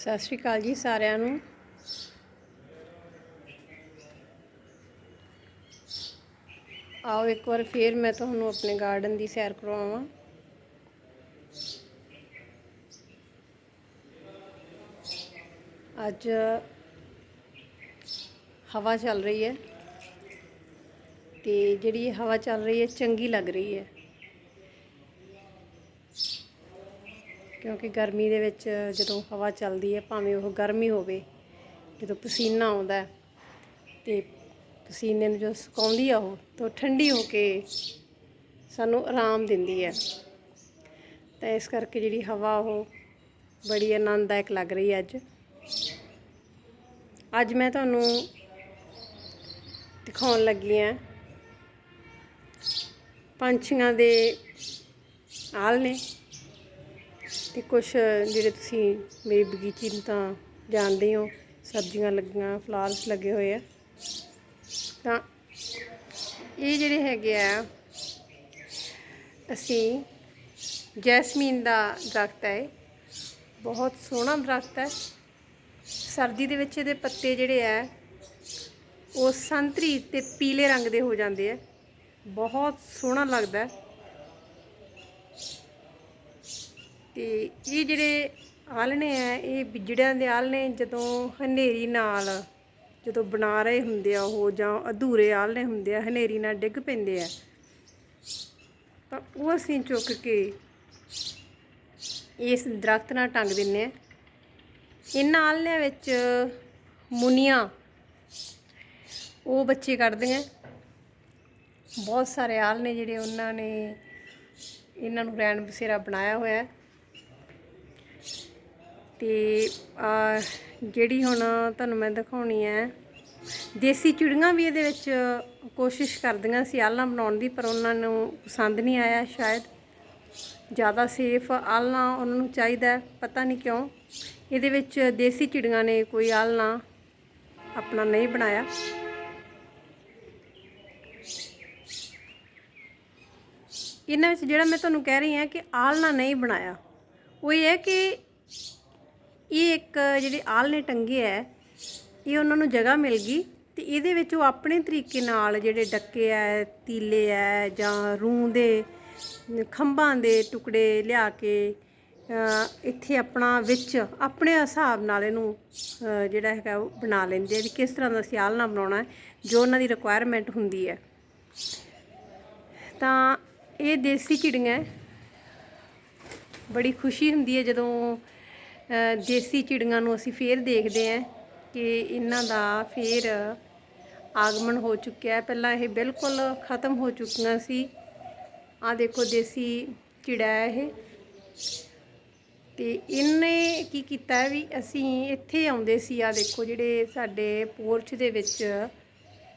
ਸਤਿ ਸ਼੍ਰੀ ਅਕਾਲ ਜੀ ਸਾਰਿਆਂ ਨੂੰ। ਆਓ ਇੱਕ ਵਾਰ ਫੇਰ ਮੈਂ ਤੁਹਾਨੂੰ ਆਪਣੇ ਗਾਰਡਨ ਦੀ ਸੈਰ ਕਰਵਾਵਾਂ। ਅੱਜ ਹਵਾ ਚੱਲ ਰਹੀ ਹੈ ਤੇ ਜਿਹੜੀ ਹਵਾ ਚੱਲ ਰਹੀ ਹੈ ਚੰਗੀ ਲੱਗ ਰਹੀ ਹੈ। ਕਿਉਂਕਿ ਗਰਮੀ ਦੇ ਵਿੱਚ ਜਦੋਂ ਹਵਾ ਚੱਲਦੀ ਹੈ, ਭਾਵੇਂ ਉਹ ਗਰਮੀ ਹੋਵੇ, ਜਦੋਂ ਪਸੀਨਾ ਆਉਂਦਾ ਹੈ ਤੇ ਪਸੀਨੇ ਨੂੰ ਜਦੋਂ ਸੁਕਾਉਂਦੀ ਆ ਉਹ, ਤਾਂ ਉਹ ਠੰਡੀ ਹੋ ਕੇ ਸਾਨੂੰ ਆਰਾਮ ਦਿੰਦੀ ਹੈ। ਤਾਂ ਇਸ ਕਰਕੇ ਜਿਹੜੀ ਹਵਾ ਉਹ ਬੜੀ ਆਨੰਦਦਾਇਕ ਲੱਗ ਰਹੀ ਹੈ ਅੱਜ। ਅੱਜ ਮੈਂ ਤੁਹਾਨੂੰ ਦਿਖਾਉਣ ਲੱਗੀ ਹਾਂ ਪੰਛੀਆਂ ਦੇ ਆਲ ਨੇ। ਤੇ ਕੁਝ ਜਿਹੜੇ ਤੁਸੀਂ ਮੇਰੀ ਬਗੀਚੀ ਨੂੰ ਤਾਂ ਜਾਣਦੇ ਹੋ ਸਬਜ਼ੀਆਂ ਲੱਗੀਆਂ ਫਲਾਵਰਸ ਲੱਗੇ ਹੋਏ ਆ। ਤਾਂ ਇਹ ਜਿਹੜੇ ਹੈਗੇ ਆ, ਅਸੀਂ ਜੈਸਮੀਨ ਦਾ ਦਰਖਤ ਹੈ, ਬਹੁਤ ਸੋਹਣਾ ਦਰਖਤ ਹੈ। ਸਰਦੀ ਦੇ ਵਿੱਚ ਇਹਦੇ ਪੱਤੇ ਜਿਹੜੇ ਆ, ਉਹ ਸੰਤਰੀ ਤੇ ਪੀਲੇ ਰੰਗ ਦੇ ਹੋ ਜਾਂਦੇ ਆ। ਬਹੁਤ ਸੋਹਣਾ ਲੱਗਦਾ ਤੇ ਇਹ ਜਿਹੜੇ ਆਲਣੇ ਆ, ਇਹ ਬਿਜੜਿਆਂ ਦੇ ਆਲਣੇ ਜਦੋਂ ਹਨੇਰੀ ਨਾਲ ਜਦੋਂ ਬਣਾ ਰਹੇ ਹੁੰਦੇ ਆ ਉਹ ਜਾਂ ਅਧੂਰੇ ਆਲਣੇ ਹੁੰਦੇ ਆ, ਹਨੇਰੀ ਨਾਲ ਡਿੱਗ ਪੈਂਦੇ ਆ, ਤਾਂ ਉਹ ਅਸੀਂ ਚੁੱਕ ਕੇ ਇਸ ਦਰਖਤ ਨਾਲ ਟੰਗ ਦਿੰਨੇ ਆ। ਇਹਨਾਂ ਆਲਣਿਆਂ ਵਿੱਚ ਮੁਨੀਆਂ, ਉਹ ਬੱਚੇ ਕੱਢਦੇ ਕੱਢਦੀਆਂ ਬਹੁਤ ਸਾਰੇ ਆਲਣੇ ਜਿਹੜੇ ਉਹਨਾਂ ਨੇ ਇਹਨਾਂ ਨੂੰ ਰੈਣ ਬਸੇਰਾ ਬਣਾਇਆ ਹੋਇਆ। ਹੈ ਤੇ, ਆ, ਜਿਹੜੀ ਹੁਣ ਤੁਹਾਨੂੰ ਮੈਂ ਦਿਖਾਉਣੀ ਹੈ ਦੇਸੀ ਚਿੜੀਆਂ ਵੀ ਇਹਦੇ ਵਿੱਚ ਕੋਸ਼ਿਸ਼ ਕਰਦੀਆਂ ਸੀ ਆਲ੍ਹਣਾ ਬਣਾਉਣ ਦੀ, ਪਰ ਉਹਨਾਂ ਨੂੰ ਪਸੰਦ ਨਹੀਂ ਆਇਆ ਸ਼ਾਇਦ। ਜ਼ਿਆਦਾ ਸੇਫ ਆਲ੍ਹਣਾ ਉਹਨਾਂ ਨੂੰ ਚਾਹੀਦਾ, ਪਤਾ ਨਹੀਂ ਕਿਉਂ। ਇਹਦੇ ਵਿੱਚ ਦੇਸੀ ਚਿੜੀਆਂ ਨੇ ਕੋਈ ਆਲ਼ਣਾ ਆਪਣਾ ਨਹੀਂ ਬਣਾਇਆ। ਇਹਨਾਂ ਵਿੱਚ ਜਿਹੜਾ ਮੈਂ ਤੁਹਾਨੂੰ ਕਹਿ ਰਹੀ ਹਾਂ ਕਿ ਆਲ਼ਣਾ ਨਹੀਂ ਬਣਾਇਆ, ਉਹ ਇਹ ਹੈ ਕਿ ਇਹ ਇੱਕ ਜਿਹੜੇ ਆਲ੍ਹਣੇ ਟੰਗੇ ਹੈ, ਇਹ ਉਹਨਾਂ ਨੂੰ ਜਗ੍ਹਾ ਮਿਲ ਗਈ ਤੇ ਇਹਦੇ ਵਿੱਚ ਉਹ ਆਪਣੇ ਤਰੀਕੇ ਨਾਲ ਜਿਹੜੇ ਡੱਕੇ ਐ ਤੀਲੇ ਐ ਜਾਂ ਰੂੰ ਦੇ, ਖੰਭਾਂ ਦੇ ਟੁਕੜੇ ਲਿਆ ਕੇ ਇੱਥੇ ਆਪਣਾ ਵਿੱਚ ਆਪਣੇ ਹਿਸਾਬ ਨਾਲ ਇਹਨੂੰ ਜਿਹੜਾ ਹੈਗਾ ਉਹ ਬਣਾ ਲੈਂਦੇ ਆ ਵੀ ਕਿਸ ਤਰ੍ਹਾਂ ਦਾ ਸਿਆਲ ਨਾਲ ਬਣਾਉਣਾ ਜੋ ਉਹਨਾਂ ਦੀ ਰਿਕੁਆਇਰਮੈਂਟ ਹੁੰਦੀ ਹੈ। ਤਾਂ ਇਹ ਦੇਸੀ ਚਿੜੀਆਂ ਬੜੀ ਖੁਸ਼ੀ ਹੁੰਦੀ ਹੈ ਜਦੋਂ ਦੇਸੀ ਚਿੜੀਆਂ ਨੂੰ ਅਸੀਂ ਫੇਰ ਦੇਖਦੇ ਹਾਂ ਕਿ ਇਹਨਾਂ ਦਾ ਫੇਰ ਆਗਮਨ ਹੋ ਚੁੱਕਿਆ ਹੈ। ਪਹਿਲਾਂ ਇਹ ਬਿਲਕੁਲ ਖਤਮ ਹੋ ਚੁੱਕੀਆਂ ਸੀ। ਆ ਦੇਖੋ ਦੇਸੀ ਚਿੜਾ ਹੈ ਇਹ। ਤੇ ਇਹਨੇ ਕੀ ਕੀਤਾ ਵੀ ਅਸੀਂ ਇੱਥੇ ਆਉਂਦੇ ਸੀ ਆ ਦੇਖੋ ਜਿਹੜੇ ਸਾਡੇ ਪੋਰਚ ਦੇ ਵਿੱਚ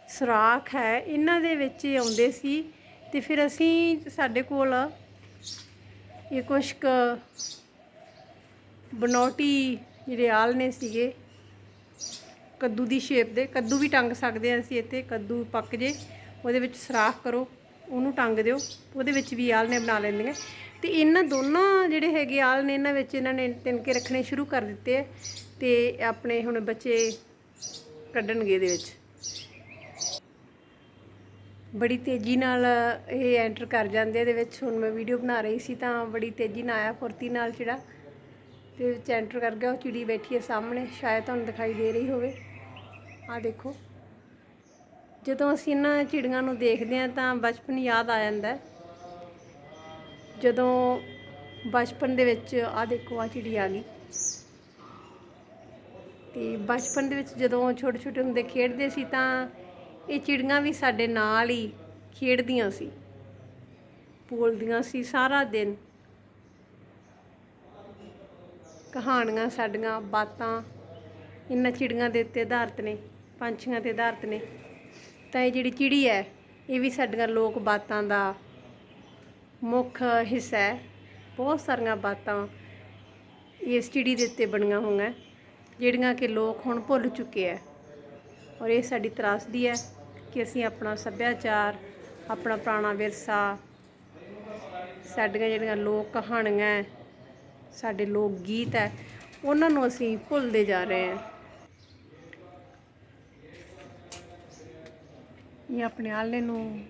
ਸੁਰਾਖ ਹੈ, ਇਹਨਾਂ ਦੇ ਵਿੱਚ ਹੀ ਆਉਂਦੇ ਸੀ। ਤੇ ਫਿਰ ਅਸੀਂ ਸਾਡੇ ਕੋਲ ਇਹ ਕੁਛ ਕੁ ਬਨੌਟੀ ਜਿਹੜੇ ਆਲ੍ਹਣੇ ਸੀਗੇ, ਕੱਦੂ ਦੀ ਸ਼ੇਪ ਦੇ, ਕੱਦੂ ਵੀ ਟੰਗ ਸਕਦੇ ਹਾਂ ਅਸੀਂ ਇੱਥੇ, ਕੱਦੂ ਪੱਕ ਜੇ, ਉਹਦੇ ਵਿੱਚ ਸਰਾਖ ਕਰੋ, ਉਹਨੂੰ ਟੰਗ ਦਿਓ, ਉਹਦੇ ਵਿੱਚ ਵੀ ਆਲ਼ ਨੇ ਬਣਾ ਲੈਂਦੀਆਂ ਤੇ ਇਹਨਾਂ ਦੋਨਾਂ ਜਿਹੜੇ ਹੈਗੇ ਆਲ਼ ਨੇ, ਇਹਨਾਂ ਵਿੱਚ ਇਹਨਾਂ ਨੇ ਤਿਨਕੇ ਰੱਖਣੇ ਸ਼ੁਰੂ ਕਰ ਦਿੱਤੇ ਆ ਤੇ ਆਪਣੇ ਹੁਣ ਬੱਚੇ ਕੱਢਣਗੇ ਇਹਦੇ ਵਿੱਚ। ਬੜੀ ਤੇਜ਼ੀ ਨਾਲ ਇਹ ਐਂਟਰ ਕਰ ਜਾਂਦੇ ਇਹਦੇ ਵਿੱਚ। ਹੁਣ ਮੈਂ ਵੀਡੀਓ ਬਣਾ ਰਹੀ ਸੀ ਤਾਂ ਬੜੀ ਤੇਜ਼ੀ ਨਾਲ ਆਇਆ ਫੁਰਤੀ ਨਾਲ ਜਿਹੜਾ ਤੇ ਵਿੱਚ ਐਂਟਰ ਕਰ ਗਿਆ, ਉਹ ਚਿੜੀ ਬੈਠੀ ਹੈ ਸਾਹਮਣੇ, ਸ਼ਾਇਦ ਤੁਹਾਨੂੰ ਦਿਖਾਈ ਦੇ ਰਹੀ ਹੋਵੇ। ਆ ਦੇਖੋ। ਜਦੋਂ ਅਸੀਂ ਇਹਨਾਂ ਚਿੜੀਆਂ ਨੂੰ ਦੇਖਦੇ ਹਾਂ ਤਾਂ ਬਚਪਨ ਯਾਦ ਆ ਜਾਂਦਾ ਜਦੋਂ ਬਚਪਨ ਦੇ ਵਿੱਚ ਆ ਦੇਖੋ ਆ ਚਿੜੀ ਆ ਗਈ। ਤੇ ਬਚਪਨ ਦੇ ਵਿੱਚ ਜਦੋਂ ਛੋਟੇ ਛੋਟੇ ਹੁੰਦੇ ਖੇਡਦੇ ਸੀ ਤਾਂ ਇਹ ਚਿੜੀਆਂ ਵੀ ਸਾਡੇ ਨਾਲ ਹੀ ਖੇਡਦੀਆਂ ਸੀ। ਬੋਲਦੀਆਂ ਸੀ ਸਾਰਾ ਦਿਨ। ਕਹਾਣੀਆਂ ਸਾਡੀਆਂ, ਬਾਤਾਂ ਇਹਨਾਂ ਚਿੜੀਆਂ ਦੇ ਉੱਤੇ ਆਧਾਰਿਤ ਨੇ, ਪੰਛੀਆਂ ਤੇ ਆਧਾਰਿਤ ਨੇ। ਤਾਂ ਇਹ ਜਿਹੜੀ ਚਿੜੀ ਹੈ, ਇਹ ਵੀ ਸਾਡੀਆਂ ਲੋਕ ਬਾਤਾਂ ਦਾ ਮੁੱਖ ਹਿੱਸਾ ਹੈ। ਬਹੁਤ ਸਾਰੀਆਂ ਬਾਤਾਂ ਇਸ ਚਿੜੀ ਦੇ ਉੱਤੇ ਬਣੀਆਂ ਹੋਈਆਂ ਜਿਹੜੀਆਂ ਕਿ ਲੋਕ ਹੁਣ ਭੁੱਲ ਚੁੱਕੇ ਹੈ। ਔਰ ਇਹ ਸਾਡੀ ਤਰਾਸਦੀ ਹੈ ਕਿ ਅਸੀਂ ਆਪਣਾ ਸੱਭਿਆਚਾਰ, ਆਪਣਾ ਪੁਰਾਣਾ ਵਿਰਸਾ, ਸਾਡੀਆਂ ਜਿਹੜੀਆਂ ਲੋਕ ਕਹਾਣੀਆਂ ਸਾਡੇ ਲੋਕ ਗੀਤ ਹੈ, ਉਹਨਾਂ ਨੂੰ ਅਸੀਂ ਭੁੱਲਦੇ ਜਾ ਰਹੇ ਹਾਂ। ਇਹ ਆਪਣੇ ਆਲੇ ਨੂੰ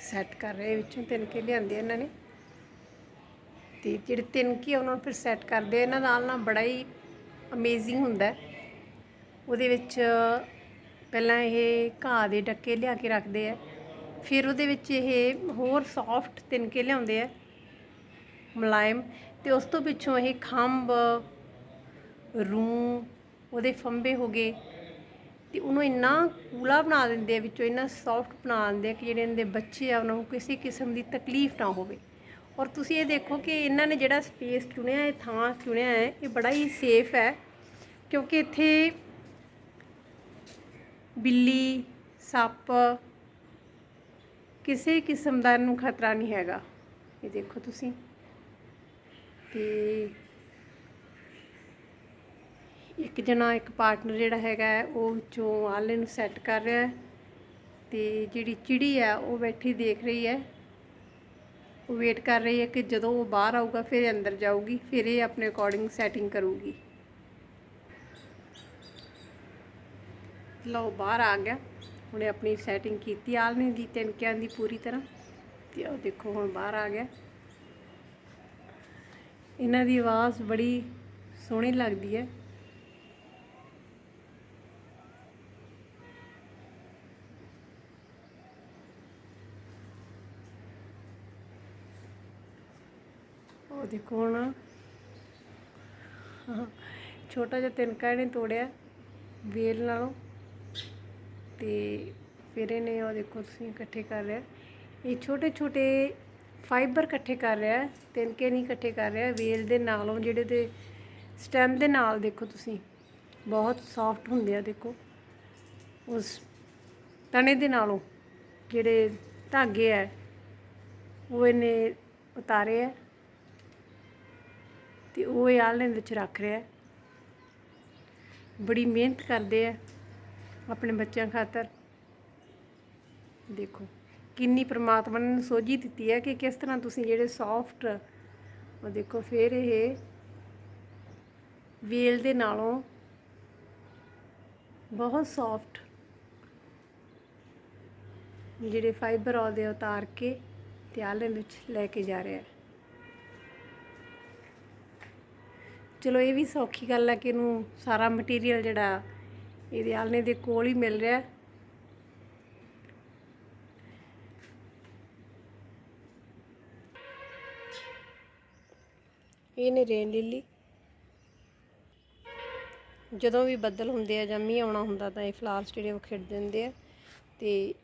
ਸੈੱਟ ਕਰ ਰਹੇ, ਵਿੱਚੋਂ ਤਿਨਕੇ ਲਿਆਂਦੇ ਇਹਨਾਂ ਨੇ। ਤੇ ਜਿਹੜੇ ਤਿਨਕੇ ਉਹਨਾਂ ਨੂੰ ਫਿਰ ਸੈੱਟ ਕਰਦੇ ਇਹਨਾਂ ਨਾਲ ਨਾ ਬੜਾ ਹੀ ਅਮੇਜ਼ਿੰਗ ਹੁੰਦਾ ਉਹਦੇ ਵਿੱਚ ਪਹਿਲਾਂ ਇਹ ਘਾਹ ਦੇ ਡੱਕੇ ਲਿਆ ਕੇ ਰੱਖਦੇ ਆ। ਫਿਰ ਉਹਦੇ ਵਿੱਚ ਇਹ ਹੋਰ ਸੌਫਟ ਤਿਨਕੇ ਲਿਆਉਂਦੇ ਆ। ਮੁਲਾਇਮ ਤੇ ਉਸ ਤੋਂ ਪਿੱਛੋਂ ਇਹ ਖੰਭ, ਰੂ, ਉਹਦੇ ਫੰਬੇ ਹੋ ਗਏ ਤੇ ਉਹਨੂੰ ਇੰਨਾ ਕੂਲਾ ਬਣਾ ਦਿੰਦੇ ਆ, ਵਿੱਚੋਂ ਇੰਨਾ ਸੌਫਟ ਬਣਾ ਦਿੰਦੇ ਆ ਕਿ ਜਿਹੜੇ ਇਹਨਾਂ ਦੇ ਬੱਚੇ ਆ, ਉਹਨਾਂ ਨੂੰ ਕਿਸੇ ਕਿਸਮ ਦੀ ਤਕਲੀਫ ਨਾ ਹੋਵੇ। ਔਰ ਤੁਸੀਂ ਇਹ ਦੇਖੋ ਕਿ ਇਹਨਾਂ ਨੇ ਜਿਹੜਾ ਸਪੇਸ ਚੁਣਿਆ, ਇਹ ਥਾਂ ਚੁਣਿਆ ਹੈ, ਇਹ ਬੜਾ ਹੀ ਸੇਫ ਹੈ ਕਿਉਂਕਿ ਇੱਥੇ ਬਿੱਲੀ, ਸੱਪ ਕਿਸੇ ਕਿਸਮ ਦਾ ਇਹਨੂੰ ਖਤਰਾ ਨਹੀਂ ਹੈਗਾ। ਇਹ ਦੇਖੋ ਤੁਸੀਂ। ਤੇ ਇੱਕ ਜਣਾ, ਇੱਕ ਪਾਰਟਨਰ ਜਿਹੜਾ ਹੈਗਾ ਉਹ ਵਿੱਚੋਂ ਆਲੇ ਨੂੰ ਸੈੱਟ ਕਰ ਰਿਹਾ ਹੈ ਤੇ ਜਿਹੜੀ ਚਿੜੀ ਹੈ, ਉਹ ਬੈਠੀ ਦੇਖ ਰਹੀ ਹੈ। ਉਹ ਵੇਟ ਕਰ ਰਹੀ ਹੈ ਕਿ ਜਦੋਂ ਉਹ ਬਾਹਰ ਆਊਗਾ, ਫਿਰ ਅੰਦਰ ਜਾਊਗੀ, ਫਿਰ ਇਹ ਆਪਣੇ ਅਕੋਰਡਿੰਗ ਸੈਟਿੰਗ ਕਰੂਗੀ। ਲਓ, ਬਾਹਰ ਆ ਗਿਆ। ਉਹਨੇ ਆਪਣੀ ਸੈਟਿੰਗ ਕੀਤੀ ਆਲਣੇ ਦੀ ਤਿਨਕਿਆਂ ਦੀ ਪੂਰੀ ਤਰ੍ਹਾਂ। ਤੇ ਉਹ ਦੇਖੋ, ਹੁਣ ਬਾਹਰ ਆ ਗਿਆ। ਇਹਨਾਂ ਦੀ ਆਵਾਜ਼ ਬੜੀ ਸੋਹਣੀ ਲੱਗਦੀ ਹੈ। ਉਹ ਦੇਖੋ ਹੁਣ। ਛੋਟਾ ਜਿਹਾ ਤਿਨਕਾ ਇਹਨੇ ਤੋੜਿਆ ਵੇਲ ਨਾਲੋਂ ਤੇ ਫਿਰ ਇਹਨੇ ਉਹ ਦੇਖੋ ਤੁਸੀਂ ਇਕੱਠੇ ਕਰ ਲਿਆ। ਇਹ ਛੋਟੇ ਛੋਟੇ ਫਾਈਬਰ ਇਕੱਠੇ ਕਰ ਰਿਹਾ ਹੈ, ਤਿਨਕੇ ਨਹੀਂ ਇਕੱਠੇ ਕਰ ਰਿਹਾ ਵੇਲ ਦੇ ਨਾਲੋਂ ਜਿਹੜੇ ਦੇ ਸਟੈਮ ਦੇ ਨਾਲ ਦੇਖੋ ਤੁਸੀਂ ਬਹੁਤ ਸੌਫਟ ਹੁੰਦੇ ਆ ਦੇਖੋ। ਉਸ ਤਣੇ ਦੇ ਨਾਲੋਂ ਜਿਹੜੇ ਧਾਗੇ ਆ ਉਹ ਇਹਨੇ ਉਤਾਰੇ ਆ ਤੇ ਉਹ ਇਹ ਆਲਣੇ ਵਿੱਚ ਰੱਖ ਰਿਹਾ ਬੜੀ ਮਿਹਨਤ ਕਰਦੇ ਆ ਆਪਣੇ ਬੱਚਿਆਂ ਖਾਤਰ। ਦੇਖੋ। ਕਿੰਨੀ ਪ੍ਰਮਾਤਮਾ ਨੇ ਸੋਝੀ ਦਿੱਤੀ ਹੈ ਕਿ ਕਿਸ ਤਰ੍ਹਾਂ ਤੁਸੀਂ ਜਿਹੜੇ ਸੌਫਟ ਉਹ ਦੇਖੋ ਫਿਰ ਇਹ ਵੇਲ ਦੇ ਨਾਲੋਂ ਬਹੁਤ ਸੌਫਟ ਜਿਹੜੇ ਫਾਈਬਰ ਆਉਂਦੇ ਆ ਉਤਾਰ ਕੇ ਤੇ ਆਲਣੇ ਵਿੱਚ ਲੈ ਕੇ ਜਾ ਰਿਹਾ ਹੈ। ਚਲੋ ਇਹ ਵੀ ਸੌਖੀ ਗੱਲ ਹੈ ਕਿ ਇਹਨੂੰ ਸਾਰਾ ਮਟੀਰੀਅਲ ਜਿਹੜਾ ਇਹਦੇ ਆਲਣੇ ਦੇ ਕੋਲ ਹੀ ਮਿਲ ਰਿਹਾ ਇਹ ਨੇ ਰੇਨ ਲਿਲੀ ਜਦੋਂ ਵੀ ਬੱਦਲ ਹੁੰਦੇ ਆ ਜਾਂ ਮੀਂਹ ਆਉਣਾ ਹੁੰਦਾ ਤਾਂ ਇਹ ਫਲਾਵਰਸ ਜਿਹੜੇ ਉਹ ਖਿੜ ਦਿੰਦੇ ਆ ਤੇ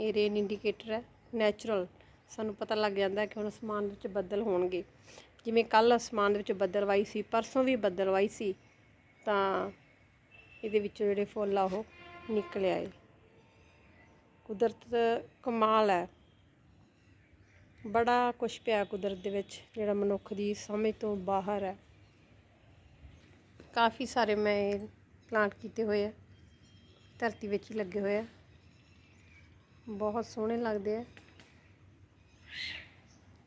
ਇਹ ਰੇਨ ਇੰਡੀਕੇਟਰ ਹੈ, ਨੈਚੁਰਲ। ਸਾਨੂੰ ਪਤਾ ਲੱਗ ਜਾਂਦਾ ਕਿ ਹੁਣ ਅਸਮਾਨ ਵਿੱਚ ਬੱਦਲ ਹੋਣਗੇ। ਜਿਵੇਂ ਕੱਲ ਅਸਮਾਨ ਦੇ ਵਿੱਚ ਬੱਦਲਵਾਈ ਸੀ, ਪਰਸੋਂ ਵੀ ਬੱਦਲਵਾਈ ਸੀ, ਤਾਂ ਇਹਦੇ ਵਿੱਚੋਂ ਜਿਹੜੇ ਫੁੱਲ ਆ ਉਹ ਨਿਕਲ ਆਏ। ਕੁਦਰਤ ਕਮਾਲ ਹੈ। ਬੜਾ ਕੁਛ ਪਿਆ ਕੁਦਰਤ ਦੇ ਵਿੱਚ, ਜਿਹੜਾ ਮਨੁੱਖ ਦੀ ਸਮਝ ਤੋਂ ਬਾਹਰ ਹੈ। ਕਾਫੀ ਸਾਰੇ ਮੈਂ ਪਲਾਂਟ ਕੀਤੇ ਹੋਏ ਆ, ਧਰਤੀ ਵਿੱਚ ਹੀ ਲੱਗੇ ਹੋਏ ਆ। ਬਹੁਤ ਸੋਹਣੇ ਲੱਗਦੇ ਆ।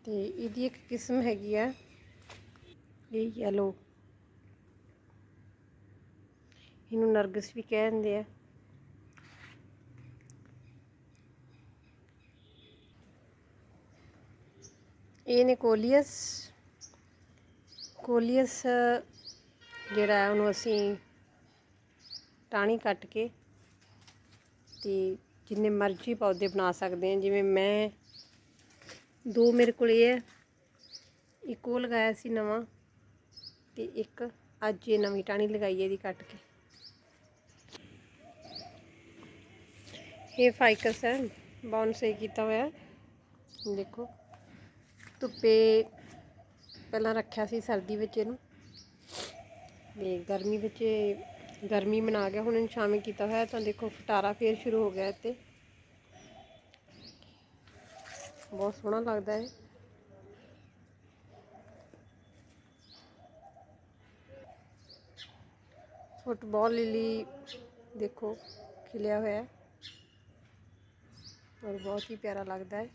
ਤੇ ਇਹਦੀ ਇੱਕ ਕਿਸਮ ਹੈਗੀ ਆ, ਇਹ ਯੈਲੋ ਇਹਨੂੰ ਨਰਗਸ ਵੀ ਕਹਿੰਦੇ ਆ। ਇਹ ਨੇ ਕੋਲੀਅਸ ਕੋਲੀਅਸ, ਜਿਹੜਾ ਉਹਨੂੰ ਅਸੀਂ ਟਾਣੀ ਕੱਟ ਕੇ ਤੇ ਜਿੰਨੇ ਮਰਜ਼ੀ ਪੌਦੇ ਬਣਾ ਸਕਦੇ ਹਾਂ। ਜਿਵੇਂ ਮੈਂ, ਦੋ ਮੇਰੇ ਕੋਲ ਇਹ ਹੈ, ਇੱਕ ਉਹ ਲਗਾਇਆ ਸੀ ਨਵਾਂ ਤੇ ਇੱਕ ਅੱਜ ਇਹ ਨਵੀਂ ਟਾਣੀ ਲਗਾਈ ਹੈ ਇਹਦੀ ਕੱਟ ਕੇ। ਇਹ ਫਾਈਕਸ ਹੈ ਬਾਉਂਸੇ ਕੀਤਾ ਹੋਇਆ ਦੇਖੋ। ਧੁੱਪੇ ਪਹਿਲਾਂ ਰੱਖਿਆ ਸੀ ਸਰਦੀ ਵਿੱਚ ਇਹਨੂੰ। ਤੇ ਗਰਮੀ ਵਿੱਚ ਗਰਮੀ ਮਨਾ ਗਿਆ, ਹੁਣ ਇਹਨੂੰ ਸ਼ਾਮੀ ਕੀਤਾ ਹੋਇਆ ਤਾਂ ਦੇਖੋ ਫਟਾਰਾ ਫੇਰ ਸ਼ੁਰੂ ਹੋ ਗਿਆ ਇੱਥੇ। ਬਹੁਤ ਸੋਹਣਾ ਲੱਗਦਾ ਹੈ ਫੁੱਟਬਾਲ ਲਿਲੀ ਦੇਖੋ ਖਿਲਿਆ ਹੋਇਆ। ਔਰ ਬਹੁਤ ਹੀ ਪਿਆਰਾ ਲੱਗਦਾ ਹੈ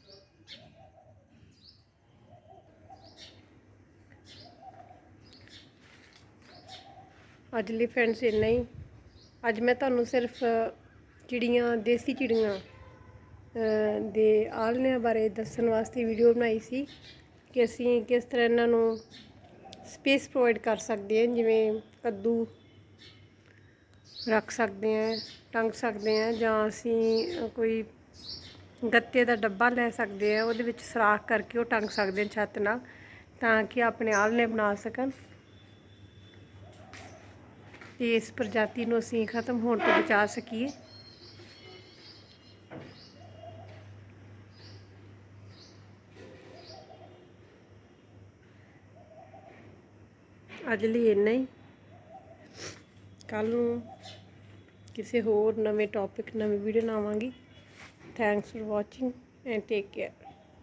ਅੱਜ ਲਈ ਫਰੈਂਡਸ ਇੰਨਾ ਹੀ। ਅੱਜ ਮੈਂ ਤੁਹਾਨੂੰ ਸਿਰਫ ਚਿੜੀਆਂ, ਦੇਸੀ ਚਿੜੀਆਂ ਦੇ ਆਲ਼ਣਿਆਂ ਬਾਰੇ ਦੱਸਣ ਵਾਸਤੇ ਵੀਡੀਓ ਬਣਾਈ ਸੀ ਕਿ ਅਸੀਂ ਕਿਸ ਤਰ੍ਹਾਂ ਇਹਨਾਂ ਨੂੰ ਸਪੇਸ ਪ੍ਰੋਵਾਈਡ ਕਰ ਸਕਦੇ ਹਾਂ, ਜਿਵੇਂ ਕੱਦੂ ਰੱਖ ਸਕਦੇ ਹਾਂ, ਟੰਗ ਸਕਦੇ ਹਾਂ ਜਾਂ ਅਸੀਂ ਕੋਈ ਗੱਤੇ ਦਾ ਡੱਬਾ ਲੈ ਸਕਦੇ ਹਾਂ, ਉਹਦੇ ਵਿੱਚ ਸਰਾਖ ਕਰਕੇ ਉਹ ਟੰਗ ਸਕਦੇ ਹਾਂ ਛੱਤ ਨਾਲ ਤਾਂ ਕਿ ਆਪਣੇ ਆਲ਼ਣੇ ਬਣਾ ਸਕਣ। ਤੇ ਇਸ ਪ੍ਰਜਾਤੀ ਨੂੰ ਅਸੀਂ ਖਤਮ ਹੋਣ ਤੋਂ ਬਚਾ ਸਕੀਏ। ਅੱਜ ਲਈ ਇੰਨਾ ਹੀ। ਕੱਲ ਨੂੰ ਕਿਸੇ ਹੋਰ ਨਵੇਂ ਟੌਪਿਕ ਨਵੀਂ ਵੀਡੀਓ ਨਾਲ ਆਵਾਂਗੀ। Thanks for watching and take care